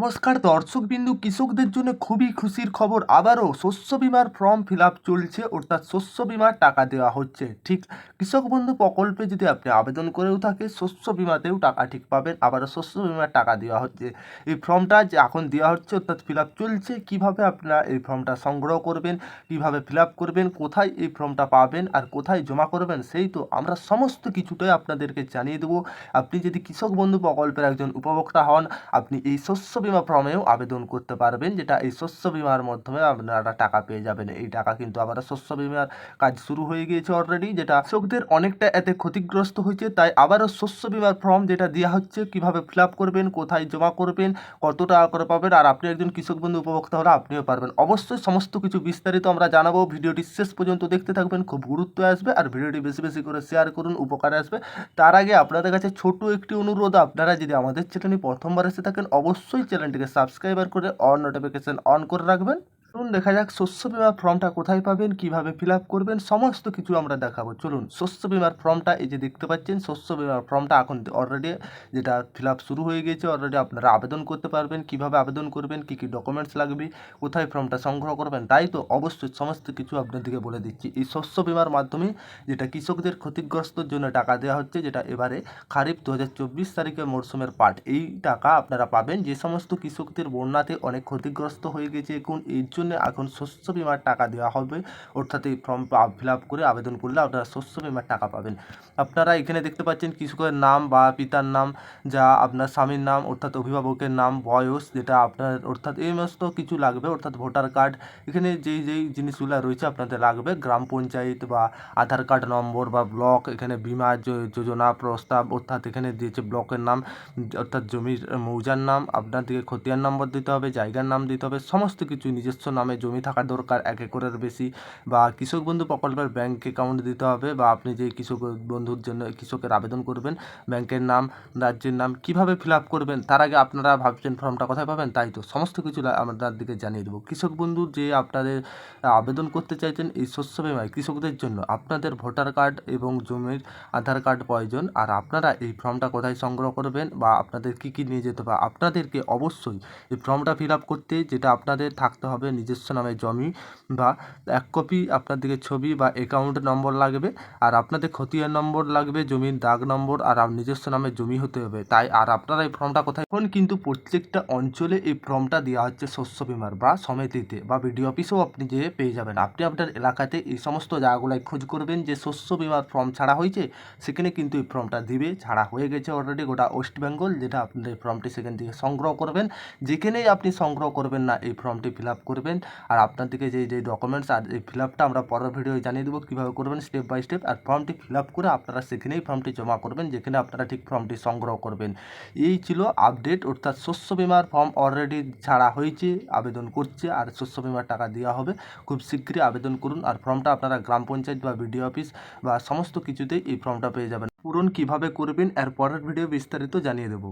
নমস্কার দর্শক বিন্দু কৃষকদের জন্য খুবই খুশির খবর। আবারও শস্য বিমার ফর্ম ফিল আপ চলছে, অর্থাৎ শস্য বিমার টাকা দেওয়া হচ্ছে। ঠিক, কৃষক বন্ধু প্রকল্পে যদি আপনি আবেদন করেও থাকে, শস্য বিমাতেও টাকা ঠিক পাবেন। আবারও শস্য বিমার টাকা দেওয়া হচ্ছে। এই ফর্মটা যে এখন দেওয়া হচ্ছে, অর্থাৎ ফিল আপ চলছে, কীভাবে আপনারা এই ফর্মটা সংগ্রহ করবেন, কীভাবে ফিল আপ করবেন, কোথায় এই ফর্মটা পাবেন আর কোথায় জমা করবেন, সেই তো আমরা সমস্ত কিছুটাই আপনাদেরকে জানিয়ে দেবো। আপনি যদি কৃষক বন্ধু প্রকল্পের একজন উপভোক্তা হন, আপনি এই শস্য বিমা ফর্মেও আবেদন করতে পারবেন, যেটা এই শস্য বিমার মাধ্যমে আপনারা টাকা পেয়ে যাবেন। এই টাকা কিন্তু আবার শস্য বিমার কাজ শুরু হয়ে গিয়েছে অলরেডি যেটা কৃষকদের অনেকটা এতে ক্ষতিগ্রস্ত হয়েছে, তাই আবারও শস্য বিমার ফর্ম যেটা দেওয়া হচ্ছে, কীভাবে ফিল করবেন, কোথায় জমা করবেন, কত টাকা করে পাবেন, আর আপনি একজন কৃষক বন্ধু উপভোক্তা হলে আপনিও পারবেন। অবশ্যই সমস্ত কিছু বিস্তারিত আমরা জানাব, ভিডিওটি শেষ পর্যন্ত দেখতে থাকবেন, খুব গুরুত্ব আসবে, আর ভিডিওটি বেশি বেশি করে শেয়ার করুন, উপকারে আসবে। তার আগে আপনাদের কাছে ছোট একটি অনুরোধ, আপনারা যদি আমাদের চ্যানেলে প্রথমবার এসে থাকেন, অবশ্যই চ্যানেলটিকে সাবস্ক্রাইবার করে অন নোটিফিকেশন অন করে রাখবেন। চলুন দেখা যাক শস্য বিমার ফর্মটা কোথায় পাবেন, কীভাবে ফিল করবেন, সমস্ত কিছু আমরা দেখাবো। চলুন, শস্য বিমার ফর্মটা এই যে দেখতে পাচ্ছেন, শস্য বিমার ফর্মটা এখন অলরেডি যেটা ফিল শুরু হয়ে গেছে অলরেডি আপনারা আবেদন করতে পারবেন, কীভাবে আবেদন করবেন, কী কী ডকুমেন্টস লাগবে, কোথায় ফর্মটা সংগ্রহ করবেন, তাই তো অবশ্যই সমস্ত কিছু আপনাদেরকে বলে দিচ্ছি। এই শস্য বিমার মাধ্যমে যেটা কৃষকদের ক্ষতিগ্রস্তর জন্য টাকা দেওয়া হচ্ছে, যেটা এবারে খারিফ দু হাজার চব্বিশ তারিখের মরশুমের পাট এই টাকা আপনারা পাবেন। যে সমস্ত কৃষকদের বন্যাতে অনেক ক্ষতিগ্রস্ত হয়ে গেছে, এখন এর জন্য এখন শস্য বিমার টাকা দেওয়া হবে। অর্থাৎ এই ফর্ম ফিল আপ করে আবেদন করলে আপনারা শস্য বিমার টাকা পাবেন। আপনারা এখানে দেখতে পাচ্ছেন কৃষকের নাম বা পিতার নাম, যা আপনার স্বামীর নাম, অর্থাৎ অভিভাবকের নাম, বয়স, যেটা আপনার, অর্থাৎ এই সমস্ত কিছু লাগবে, অর্থাৎ ভোটার কার্ড। এখানে যেই যেই জিনিসগুলো রয়েছে আপনাদের লাগবে, গ্রাম পঞ্চায়েত বা আধার কার্ড নম্বর বা ব্লক, এখানে বিমা যোজনা প্রস্তাব, অর্থাৎ এখানে দিয়েছে ব্লকের নাম, অর্থাৎ জমির মৌজার নাম আপনাদেরকে খতিয়ান নম্বর দিতে হবে, জায়গার নাম দিতে হবে, সমস্ত কিছু নিজস্ব নামে জমি থাকা দরকার, এক একরের বেশি। বা কৃষক বন্ধু প্রকল্পের ব্যাংক অ্যাকাউন্ট দিতে হবে বা আপনি যে কৃষক বন্ধুর জন্য কৃষকের আবেদন করবেন ব্যাংকের নাম, রাজ্যের নাম কীভাবে ফিল আপ করবেন, তার আগে আপনারা ভাবছেন ফর্মটা কোথায় পাবেন, তাই তো সমস্ত কিছু আপনার দিকে জানিয়ে দেবো। কৃষক বন্ধু যে আপনাদের আবেদন করতে চাইছেন এই শস্য বিমায় কৃষকদের জন্য আপনাদের ভোটার কার্ড এবং জমির আধার কার্ড প্রয়োজন, আর আপনারা এই ফর্মটা কোথায় সংগ্রহ করবেন বা আপনাদের কী কী নিয়ে যেতে হবে, আপনাদেরকে অবশ্যই এই ফর্মটা ফিল আপ করতে যেটা আপনাদের থাকতে হবে নিজস্ব নামে জমি বা এক কপি আপনাদেরকে ছবি বা অ্যাকাউন্ট নম্বর লাগবে আর আপনাদের খতিয়ান নম্বর লাগবে, জমির দাগ নম্বর আর নিজস্ব নামে জমি হতে হবে। তাই আর আপনারা এই ফর্মটা কোথায়? এখন কিন্তু প্রত্যেকটা অঞ্চলে এই ফর্মটা দেওয়া হচ্ছে শস্য বিমার বা সমিতিতে বা বিডিও অফিসেও আপনি যেয়ে পেয়ে যাবেন। আপনি আপনার এলাকাতে এই সমস্ত জায়গাগুলোয় খোঁজ করবেন যে শস্য বিমার ফর্ম ছাড়া হয়েছে, সেখানে কিন্তু এই ফর্মটা দিবে। ছাড়া হয়ে গেছে অলরেডি গোটা ওয়েস্ট বেঙ্গল যেটা আপনাদের ফর্মটি সেখান থেকে সংগ্রহ করবেন। যেখানেই আপনি সংগ্রহ করবেন না, এই ফর্মটি ফিল আপ করবেন। আর আপনার দিকে যে যে ডকুমেন্টস আর এই ফিল আপটা আমরা পরের ভিডিও জানিয়ে দেবো, কীভাবে করবেন স্টেপ বাই স্টেপ আর ফর্মটি ফিল আপ করে আপনারা সেখানেই ফর্মটি জমা করবেন, যেখানে আপনারা ঠিক ফর্মটি সংগ্রহ করবেন। এই ছিল আপডেট অর্থাৎ শস্য বিমার ফর্ম অলরেডি ছাড়া হয়েছে, আবেদন করছে আর শস্য বিমার টাকা দেওয়া হবে। খুব শীঘ্রই আবেদন করুন আর ফর্মটা আপনারা গ্রাম পঞ্চায়েত বা বিডিও অফিস বা সমস্ত কিছুতেই এই ফর্মটা পেয়ে যাবেন। পূরণ কীভাবে করবেন, এর পরের ভিডিও বিস্তারিত জানিয়ে দেবো।